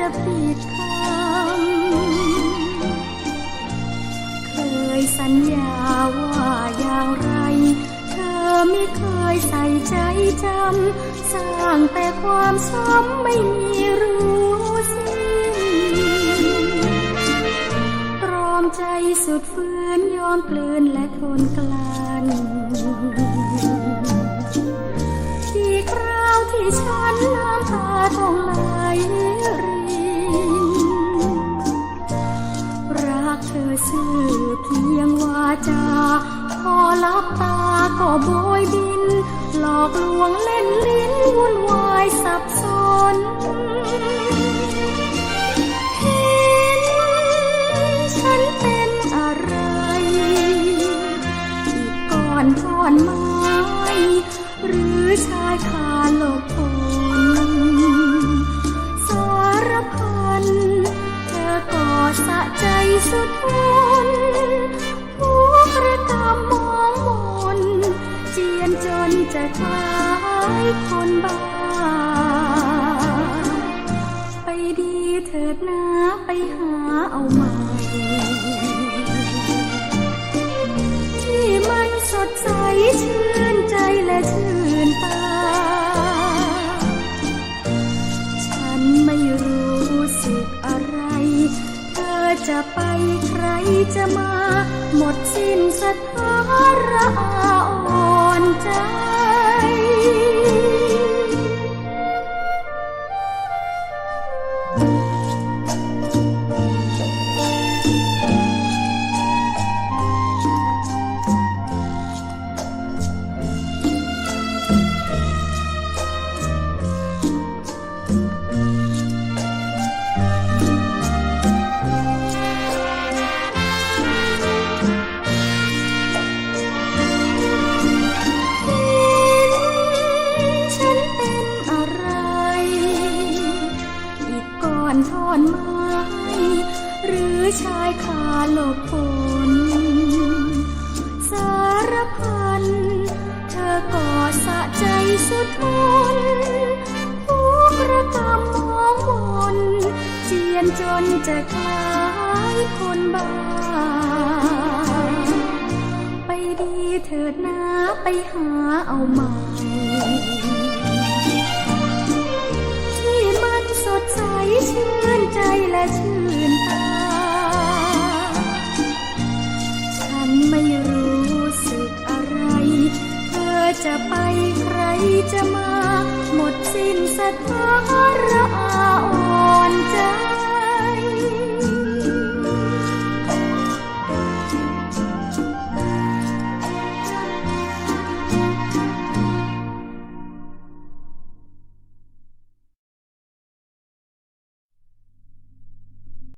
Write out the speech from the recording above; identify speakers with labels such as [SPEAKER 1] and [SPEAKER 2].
[SPEAKER 1] จะผิดคำเคยสัญญาว่าอย่างไร เธอไม่เคยใส่ใจจำ สร้างแต่ความช้ำไม่มีรู้สิ้นตรอมใจสุดฝืนยอมกลืนและทนกลั้นที่คราวที่ฉันน้ำตาต้องไหล อกลวงเล่นลิ้นวุ่นวายสับสนเห็นฉันเป็นอะไรอีกก้อนท่อนไม้หรือชายคาหลบฝนสารพันเธอก็สะใจสุดทนทุกระกำมองม คล้ายคนบ้า ไปดีเถิดนะไปหาเอาใหม่ที่มันสดใสชื่นใจและชื่นตา ฉันไม่รู้สึกอะไร เธอจะไปใครจะมา หมดสิ้นสถาระออ่อนใจ ฉัาหลสารพัน เธอก็สะใจสุดทนทุกระกำมองมนเจียนจนจะคลายคนบ้า ไปดีเถิดนะไปหาเอาใหม่ จะมา หมดสิ้นสถาระอาอ่อนใจ